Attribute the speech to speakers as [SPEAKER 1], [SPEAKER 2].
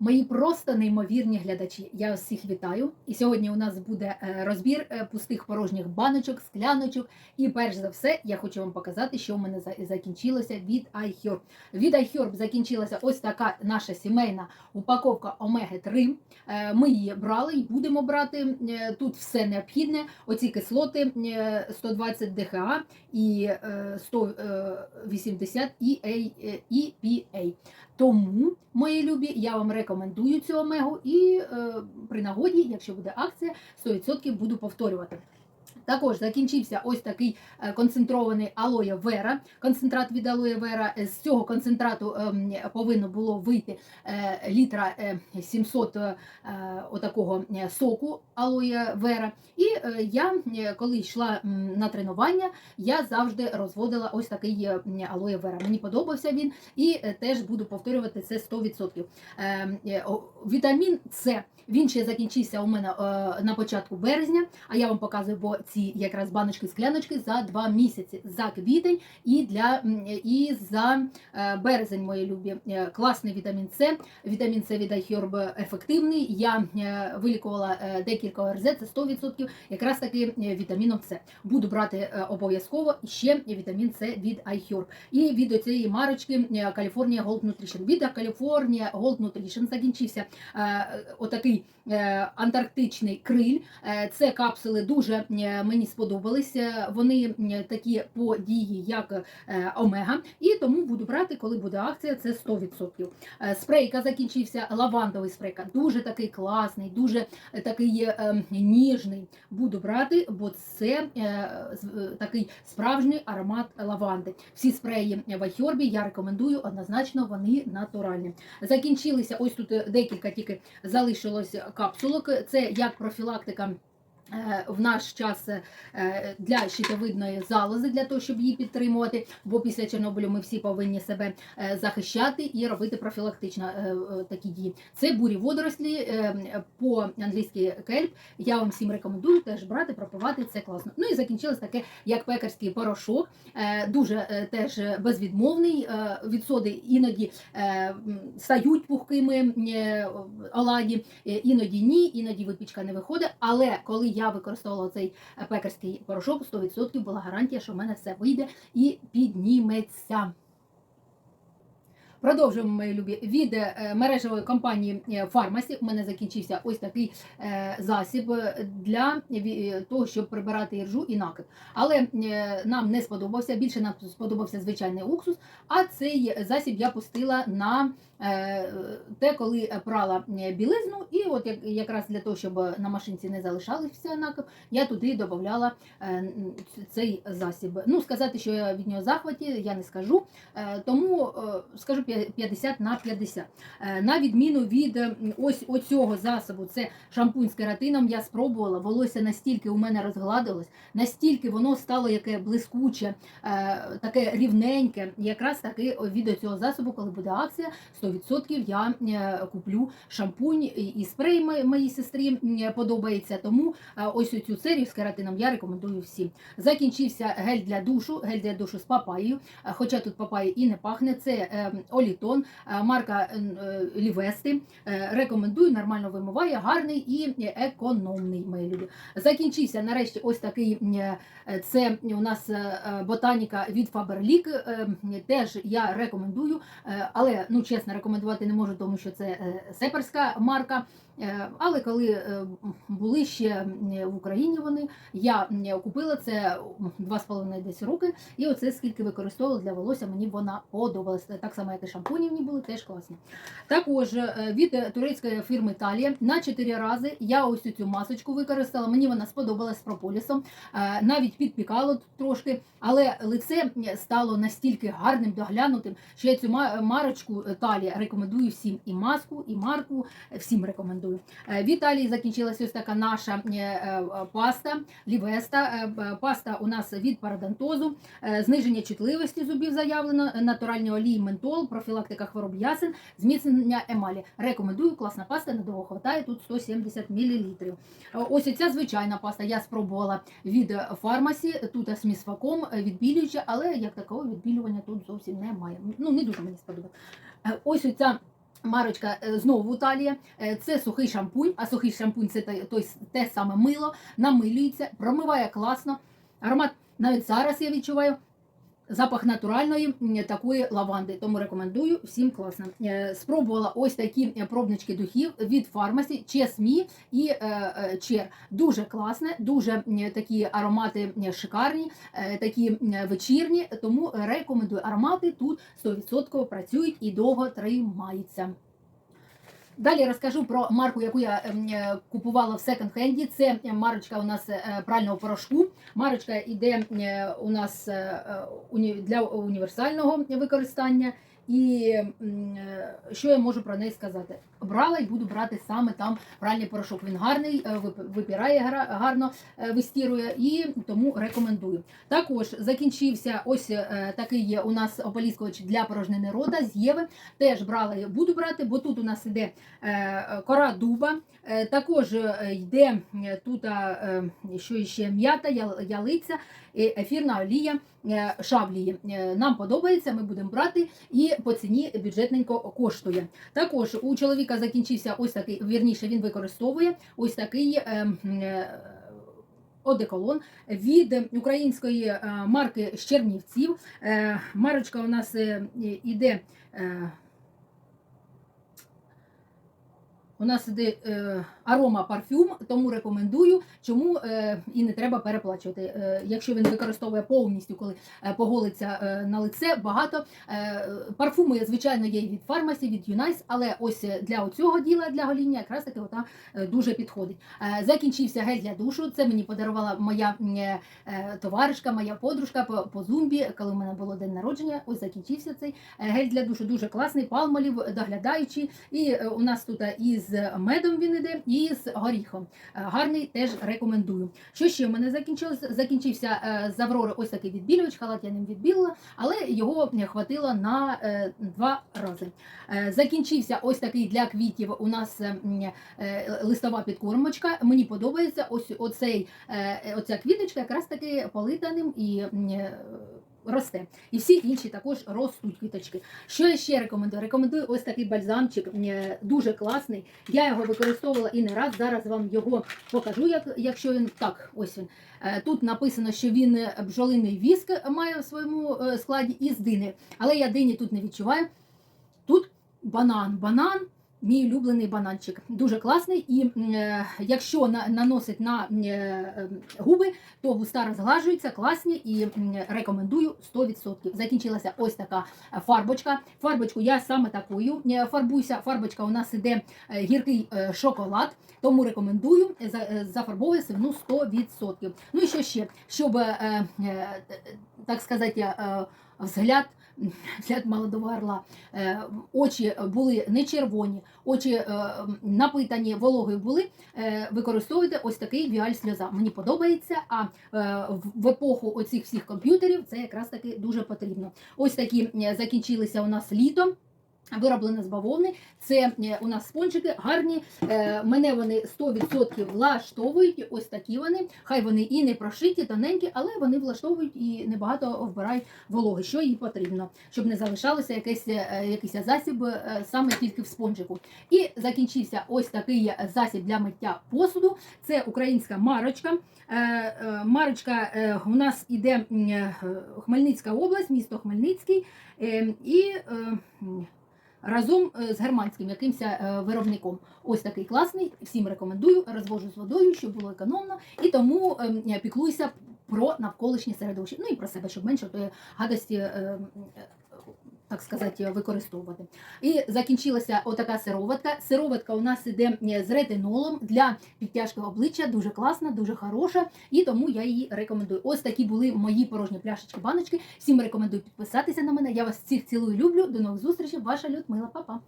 [SPEAKER 1] Мої просто неймовірні глядачі. Я всіх вітаю. І сьогодні у нас буде е, розбір е, пустих порожніх баночок, скляночок. І перш за все, я хочу вам показати, що в мене закінчилося від iHerb. Від iHerb закінчилася ось така наша сімейна упаковка Омеги 3. Е, Ми її брали і будемо брати. Тут все необхідне. Оці кислоти е, 120 ДХА і е, 180 EA, е, EPA. Тому, мої любі, я вам рекомендую цю омегу і е, при нагоді, якщо буде акція, 100% буду повторювати. Також закінчився ось такий е, концентрований алоє вера, концентрат від алоє вера. З цього концентрату ем, повинно було вийти е, літра е, 700 е, отакого е, соку алоє вера. І е, я, е, коли йшла на тренування, я завжди розводила ось такий е, алоє вера. Мені подобався він і е, теж буду повторювати це 100%. Е, е, о, Вітамін С. Він ще закінчився у мене е, на початку березня, а я вам показую, бо ці якраз баночки-скляночки за два місяці за квітень і для і за е, березень, мої любі. Е, Класний вітамін С. Вітамін С від iHerb ефективний. Я е, вилікувала декілька ОРЗ, це 100%, якраз таки вітаміном С. Буду брати обов'язково ще вітамін С від iHerb. І від цієї марочки California Gold Nutrition. Від California Gold Nutrition закінчився отакий антарктичний криль. Це капсули дуже мені сподобалися. Вони такі по дії, як е, омега, і тому буду брати, коли буде акція, це 100%. Е, Спрейка закінчився, лавандовий спрейка. Дуже такий класний, дуже е, такий е, ніжний. Буду брати, бо це такий справжній аромат лаванди. Всі спреї в Айхербі я рекомендую однозначно, вони натуральні. Закінчилися ось тут декілька тільки залишилось капсулок. Це як профілактика. Е, В наш час е, для щитовидної залози, для того, щоб її підтримувати, бо після Чорнобилю ми всі повинні себе е, захищати і робити профілактично такі дії. Це бурі водорослі по-англійськи кельп. Я вам всім рекомендую теж брати, пропивати, це класно. Ну і закінчилось таке, як пекарський порошок, дуже теж безвідмовний. Е, Від соди іноді стають пухкими оладі, іноді ні, іноді випічка не виходить. Але коли я використовувала цей е, пекарський порошок, 100% була гарантія, що в мене все вийде і підніметься. Продовжуємо мої любі від е, мережевої компанії е, Фармасі. У мене закінчився ось такий е, засіб е, для того, щоб прибирати іржу і накид. Але е, нам не сподобався. Більше нам сподобався звичайний уксус. А цей засіб я пустила на е, те, коли прала е, білизну, і от якраз для того, щоб на машинці не залишався накид, я туди додавала е, цей засіб. Ну сказати, що я від нього захваті, я не скажу. Е, Тому е, скажу 50 на 50. Е, На відміну від ось оцього засобу, це шампунь з кератином, я спробувала. Волосся настільки у мене розгладилось, настільки воно стало яке блискуче, е, таке рівненьке. Якраз таки від цього засобу, коли буде акція, 100% я е, куплю шампунь і- спрей моїй сестрі подобається. Тому ось цю серію з кератином я рекомендую всім. Закінчився гель для душу, гель для душу з папаєю. Хоча тут папая і не пахне, це е, Олітон, е, марка е, е, Лівести. Рекомендую, нормально вимиває, гарний і економний, мої любі. Закінчився нарешті ось такий це у нас ботаніка від е, Теж я рекомендую, але ну чесно рекомендувати не можу, тому що це сеперська марка. Е, Але коли е, були ще в Україні вони, я купила це два з половиною десь роки, і оце скільки використовувала для волосся, мені вона подобалася. Так само, як і шампуні в ній були, теж класні. Також е, від турецької фірми Талія на 4 рази я ось цю масочку використала. Мені вона сподобалась з прополісом, навіть підпікало трошки, але лице стало настільки гарним, доглянутим, що я цю марочку Талія рекомендую всім і маску, і марку всім рекомендую. Е, В Італії закінчилась ось така наша е, е, паста Лівеста. Паста у нас від парадонтозу, зниження чутливості зубів заявлено, натуральні олії ментол, профілактика хвороб ясен, зміцнення емалі. Рекомендую, класна паста, надовго хватає, тут 170 мл. Ось ця звичайна паста я спробувала від фармасі, тут з місфаком, відбілююча, але як такого відбілювання тут зовсім немає. Ну, не дуже мені сподобалось. Ось оця Марочка е, знову Італія. Е, Це сухий шампунь, а сухий шампунь це той, те саме мило, намилюється, промиває класно. Аромат навіть зараз я відчуваю. Запах натуральної такої лаванди, тому рекомендую всім класно. Е, Спробувала ось такі е, пробнички духів від фармасі, Чесмі і е, Чер. Дуже класне, дуже такі аромати шикарні, такі вечірні. Тому рекомендую аромати тут 100% працюють і довго тримаються. Далі розкажу про марку, яку я е, купувала в секонд-хенді. Це марочка у нас е, прального порошку. Марочка йде е, у нас е, е, для універсального використання. І що я можу про неї сказати? Брала і буду брати саме там пральний порошок. Він гарний, е, вип- випірає гарно, е, вистірує і тому рекомендую. Також закінчився ось е, такий є у нас ополіскувач для порожнини рота з Єви. Теж брала і буду брати, бо тут у нас іде кора дуба. Також йде тут що ще м'ята, ялиця, ефірна олія шаблії. Нам подобається, ми будемо брати і по ціні бюджетненько коштує. Також у чоловіка закінчився ось такий, вірніше він використовує ось такий. е, е, Одеколон від української е, марки з Чернівців. Марочка у нас іде. е, У нас іде е, арома парфюм, тому рекомендую, чому е, і не треба переплачувати. Е, якщо він використовує повністю, коли е, поголиться е, на лице, багато. Е, парфуми, звичайно, є і від фармасі, від Юнайс, але ось для цього діла, для гоління, якраз таки ота е, дуже підходить. Е, закінчився гель для душу. Це мені подарувала моя е, е, товаришка, моя подружка по, по зумбі, коли в мене було день народження. Ось закінчився цей е, гель для душу. Дуже класний, палмолів, доглядаючий. І е, у нас тут із медом він іде, і з горіхом. Е, Гарний теж рекомендую. Що ще в мене закінчилось? Закінчився е, з Аврори ось такий відбілювач, халат я ним відбілила, але його хватило на е, два рази. Закінчився ось такий для квітів. У нас листова підкормочка. Мені подобається ось оцей, оця квіточка, якраз таки полита ним і росте. І всі інші також ростуть квіточки. Що я ще рекомендую? Рекомендую ось такий бальзамчик, е, дуже класний. Я його використовувала і не раз. Зараз вам його покажу, як, якщо він так, ось він. Е, Тут написано, що він е, бджолиний віск має в своєму складі і з дини. Але я дині тут не відчуваю. Тут банан. Банан. Мій улюблений бананчик дуже класний, і е, якщо на, наносить на е, е, губи, то вуста розглажуються, класні і м, рекомендую 100%. Закінчилася ось така фарбочка. Фарбочку я саме такою е, фарбуюся. Фарбочка у нас іде е, гіркий е, шоколад, тому рекомендую за- е, зафарбовує сивну 100%. Ну і що ще, щоб е, е, так сказати, е, взгляд. Взгляд молодого орла. Е, Очі були не червоні, очі е, напитані вологою були. Е, Використовуйте ось такий віаль сльоза. Мені подобається, а в- епоху оцих всіх комп'ютерів це якраз таки дуже потрібно. Ось такі закінчилися у нас літом. Вироблено з бавовни. Це е, у нас спончики гарні. Е, Мене вони 100% влаштовують. Ось такі вони. Хай вони і не прошиті, тоненькі, але вони влаштовують і небагато вбирають вологи, що їй потрібно, щоб не залишалося якийсь, е, якийсь засіб саме тільки в спонжику. І закінчився ось такий засіб для миття посуду. Це українська марочка. Марочка у нас іде Хмельницька область, місто Хмельницький. Е, І разом е, з германським якимось е, виробником. Ось такий класний. Всім рекомендую. Розвожу з водою, щоб було економно. І тому піклуйся я піклуюся про навколишнє середовище. Ну і про себе, щоб менше тої гадості. Е, е, Так сказати, використовувати. І закінчилася отака сироватка. Сироватка у нас іде е, з ретинолом для підтяжки обличчя, дуже класна, дуже хороша, і тому я її рекомендую. Ось такі були мої порожні пляшечки, баночки. Всім рекомендую підписатися на мене. Я вас всіх цілую, люблю. До нових зустрічей. Ваша Людмила, Па-па.